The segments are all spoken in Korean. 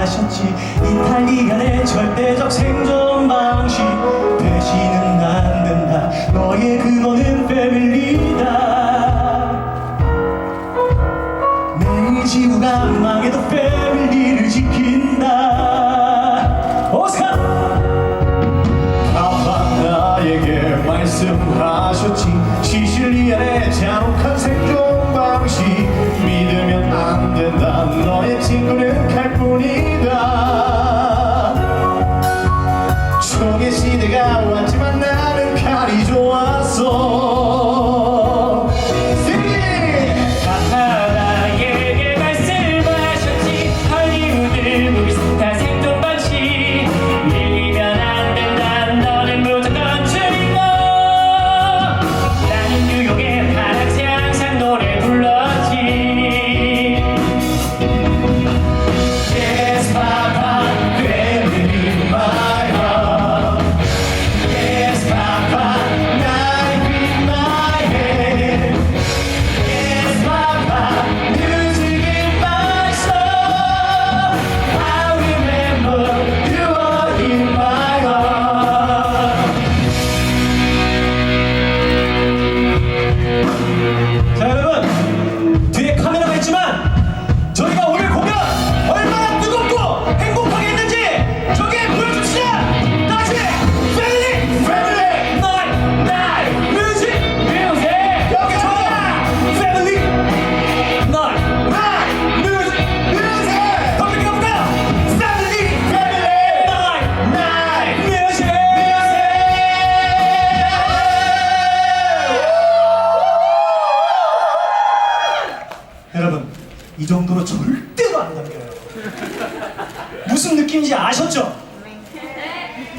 하셨지. 이탈리안의 절대적 생존 방식. 되지는 않는다. 너의 그거는 패밀리다. 내 지구가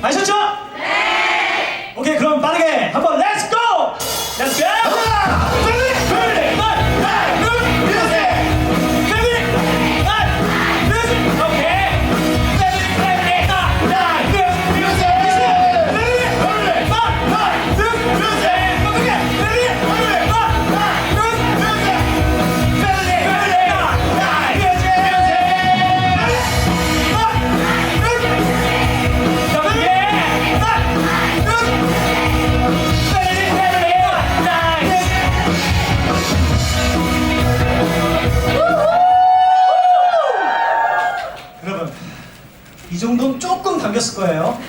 아셨죠? 네! 오케이, 그럼 빠르게 한번 렛츠고! 렛츠고! 이 정도는 조금 담겼을 거예요.